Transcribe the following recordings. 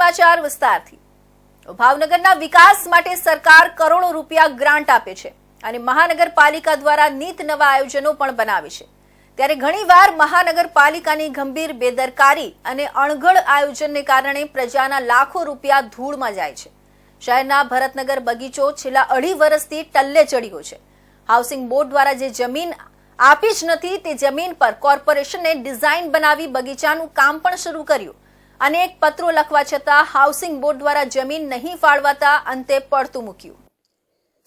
સમાચાર વિસ્તારથી. ભાવનગરના વિકાસ માટે સરકાર કરોડો રૂપિયા ગ્રાન્ટ આપે છે અને મહાનગરપાલિકા દ્વારા નીત નવા આયોજનો પણ બનાવે છે. ત્યારે ઘણીવાર મહાનગરપાલિકાની ગંભીર બેદરકારી અને અણઘડ આયોજનને કારણે પ્રજાના લાખો રૂપિયા ધૂળમાં જાય છે. શહેરના ભરતનગર બગીચો છેલ્લા અઢી વર્ષથી ટલ્લે ચડ્યો છે. હાઉસિંગ બોર્ડ દ્વારા જે જમીન આપી જ નથી, તે જમીન પર કોર્પોરેશને ડિઝાઇન બનાવી બગીચાનું કામ પણ શરૂ કર્યું. અનેક પત્રો લખવા છતાં હાઉસિંગ બોર્ડ દ્વારા જમીન નહીં ફાળવાતા અંતે પડતું મૂક્યું.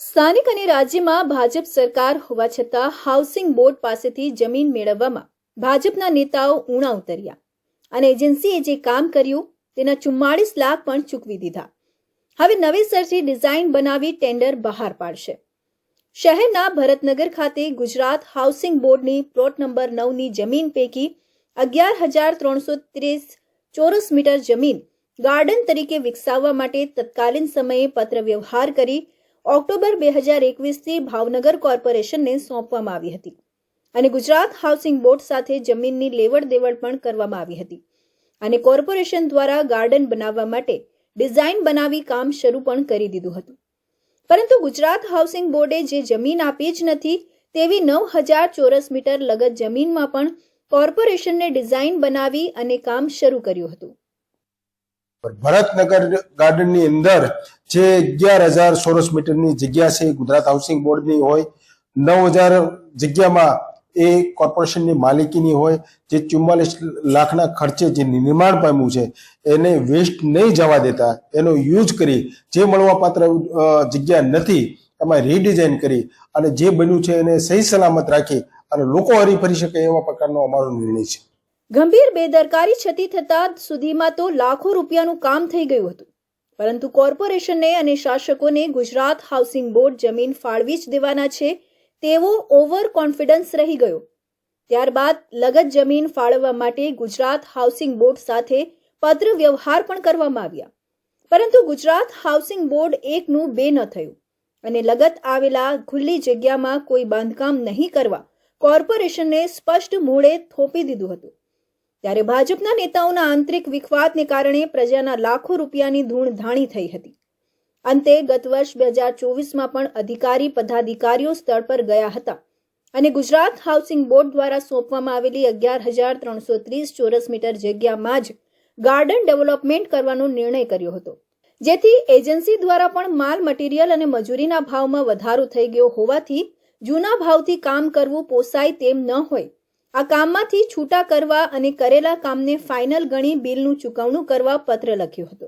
સ્થાનિક અને રાજ્યમાં ભાજપ સરકાર હોવા છતાં હાઉસિંગ બોર્ડ પાસેથી જમીન મેળવવામાં ભાજપના નેતાઓ ઊણા ઉતર્યા અને એજન્સીએ જે કામ કર્યું તેના ચુમ્માળીસ લાખ પણ ચૂકવી દીધા. હવે નવેસરથી ડિઝાઇન બનાવી ટેન્ડર બહાર પાડશે. શહેરના ભરતનગર ખાતે ગુજરાત હાઉસિંગ બોર્ડની પ્લોટ નંબર નવની જમીન પૈકી અગિયાર હજાર ત્રણસો ત્રીસ ચોરસ મીટર જમીન ગાર્ડન તરીકે વિકસાવવા માટે તત્કાલીન સમયે પત્ર વ્યવહાર કરી ઓક્ટોબર બે હજાર એકવીસથી ભાવનગર કોર્પોરેશનને સોંપવામાં આવી હતી. અને ગુજરાત હાઉસિંગ બોર્ડ સાથે જમીનની લેવડ દેવડ પણ કરવામાં આવી હતી. અને કોર્પોરેશન દ્વારા ગાર્ડન બનાવવા માટે ડિઝાઇન બનાવી કામ શરૂ પણ કરી દીધું હતું. પરંતુ ગુજરાત હાઉસિંગ બોર્ડે જે જમીન આપી જ નથી, તેવી નવ હજાર ચોરસ મીટર લગત જમીનમાં પણ કોર્પોરેશનને ડિઝાઇન બનાવી અને કામ શરૂ કર્યું હતું. ભરતનગર ગાર્ડનની અંદર જે અગિયાર હજાર ચોરસ મીટરની જગ્યા છે, ગુજરાત હાઉસિંગ બોર્ડની હોય, નવ હજાર જગ્યામાં એ કોર્પોરેશનની માલિકીની હોય, જે ચુમ્માલીસ લાખના ખર્ચે જે નિર્માણ પામ્યું છે, એને વેસ્ટ નહીં જવા દેતા, એનો યુઝ કરી, જે મળવાપાત્ર જગ્યા નથી, એમાં રીડિઝાઇન કરી અને જે બન્યું છે એને સહી સલામત રાખી અને લોકો હરી ફરી શકે એવા પ્રકારનો અમારો નિર્ણય છે. ગંભીર બેદરકારી છતી થતા સુધીમાં તો લાખો રૂપિયાનું કામ થઈ ગયું હતું. પરંતુ કોર્પોરેશનને અને શાસકોને ગુજરાત હાઉસિંગ બોર્ડ જમીન ફાળવી જ દેવાના છે તેવો ઓવર કોન્ફિડન્સ રહી ગયો. ત્યારબાદ લગત જમીન ફાળવવા માટે ગુજરાત હાઉસિંગ બોર્ડ સાથે પત્ર વ્યવહાર પણ કરવામાં આવ્યા. પરંતુ ગુજરાત હાઉસિંગ બોર્ડ એકનું બે ન થયું અને લગત આવેલા ખુલ્લી જગ્યામાં કોઈ બાંધકામ નહીં કરવા કોર્પોરેશનને સ્પષ્ટ મૂળે થોપી દીધું હતું. ત્યારે ભાજપના નેતાઓના આંતરિક વિખવાદને કારણે પ્રજાના લાખો રૂપિયાની ધૂણ ધાણી થઈ હતી. અંતે ગત વર્ષ બે હજાર ચોવીસમાં પણ અધિકારી, પદાધિકારીઓ સ્થળ પર ગયા હતા અને ગુજરાત હાઉસિંગ બોર્ડ દ્વારા સોંપવામાં આવેલી અગિયાર હજાર ત્રણસો ત્રીસ ચોરસ મીટર જગ્યામાં જ ગાર્ડન ડેવલપમેન્ટ કરવાનો નિર્ણય કર્યો હતો. જેથી એજન્સી દ્વારા પણ માલ મટીરીયલ અને મજૂરીના ભાવમાં વધારો થઈ ગયો હોવાથી જૂના ભાવથી કામ કરવું પોસાય તેમ ન હોય. આ કામમાંથી છૂટા કરવા અને કરેલા કામને ફાઇનલ ગણી બિલનું ચૂકવણું કરવા પત્ર લખ્યો હતો.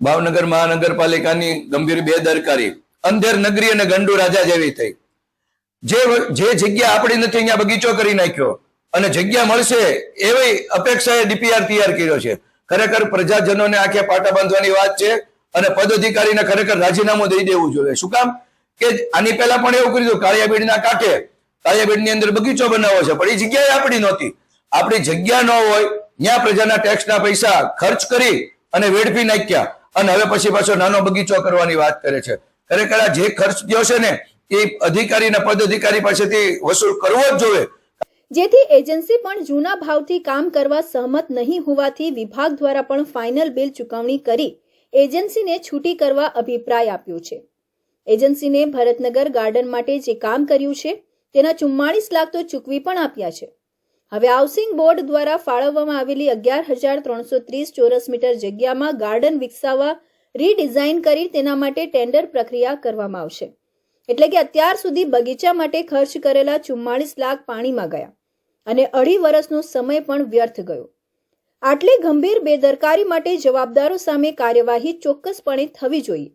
ભાવનગર મહાનગરપાલિકાની ગંભીર બેદરકારી, અંધેર નગરી અને ગંડુ રાજા જેવી થઈ. જે જે જગ્યા આપણી નથી અહીંયા બગીચો કરી નાખ્યો, અને જગ્યા મળશે એવી અપેક્ષાએ ડીપીઆર તૈયાર કર્યો છે. ખરેખર પ્રજાજનોને આંખે પાટા બાંધવાની વાત છે અને પદાધિકારીને ખરેખર રાજીનામું દઈ દેવું જોઈએ. શું કામ? કે આની પહેલા પણ એવું કર્યું કાળિયાબીડના કાંઠે કાળિયાબીડની અંદર બગીચો બનાવવો છે, પણ એ જગ્યાએ આપણી નહોતી. આપણી જગ્યા ન હોય, ત્યાં પ્રજાના ટેક્સના પૈસા ખર્ચ કરી અને વેડફી નાખ્યા. અને હવે પછી પાછો નાનો બગીચો કરવાની વાત કરે છે. ખરેખર જે ખર્ચ થયો છે ને, એ અધિકારીના પદ અધિકારી પાસેથી વસૂલ કરવો જ જોઈએ. જેથી એજન્સી પણ જૂના ભાવથી કામ કરવા સહમત નહીં હોવાથી વિભાગ દ્વારા પણ ફાઇનલ બિલ ચૂકવણી કરી એજન્સીને છૂટી કરવા અભિપ્રાય આપ્યો છે. એજન્સીને ભરતનગર ગાર્ડન માટે જે કામ કર્યું છે, તેના ચુમ્માળીસ લાખ તો ચૂકવી પણ આપ્યા છે. હવે હાઉસિંગ બોર્ડ દ્વારા ફાળવવામાં આવેલી અગિયાર હજાર ત્રણસો ત્રીસ ચોરસ મીટર જગ્યામાં ગાર્ડન વિકસાવવા, રીડિઝાઇન કરી તેના માટે ટેન્ડર પ્રક્રિયા કરવામાં આવશે. એટલે કે અત્યાર સુધી બગીચા માટે ખર્ચ કરેલા ચુમ્માળીસ લાખ પાણીમાં ગયા અને અઢી વર્ષનો સમય પણ વ્યર્થ ગયો. આટલી ગંભીર બેદરકારી માટે જવાબદારો સામે કાર્યવાહી ચોક્કસપણે થવી જોઈએ.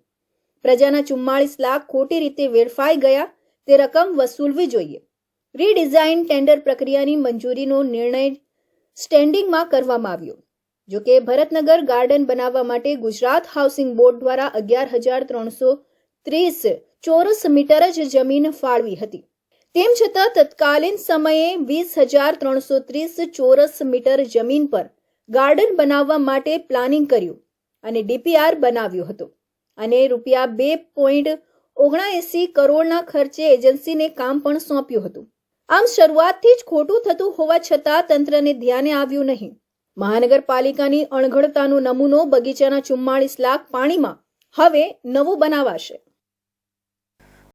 પ્રજાના ચુમ્માળીસ લાખ ખોટી રીતે વેડફાઈ ગયા, તે રકમ વસૂલવી જોઈએ. રીડિઝાઇન ટેન્ડર પ્રક્રિયાની મંજૂરીનો નિર્ણય સ્ટેન્ડિંગમાં કરવામાં આવ્યો. જોકે ભરતનગર ગાર્ડન બનાવવા માટે ગુજરાત હાઉસિંગ બોર્ડ દ્વારા અગિયાર હજાર ત્રણસો ત્રીસ ચોરસ મીટર જ જમીન ફાળવી હતી. તેમ છતાં તત્કાલીન સમયે વીસ હજાર ત્રણસો ત્રીસ ચોરસ મીટર જમીન પર ગાર્ડન બનાવવા માટે પ્લાનિંગ કર્યું અને ડીપીઆર બનાવ્યો હતો. અને રૂપિયા બે પોઈન્ટ ઓગણાએંસી કરોડના ખર્ચે એજન્સીને કામ પણ સોંપ્યું હતું. આમ શરૂઆતથી જ ખોટું થતું હોવા છતાં તંત્રને ધ્યાને આવ્યું નહીં. મહાનગરપાલિકાની અણઘડતાનો નમૂનો બગીચાના ચુમ્માળીસ લાખ પાણીમાં હવે નવું બનાવાશે.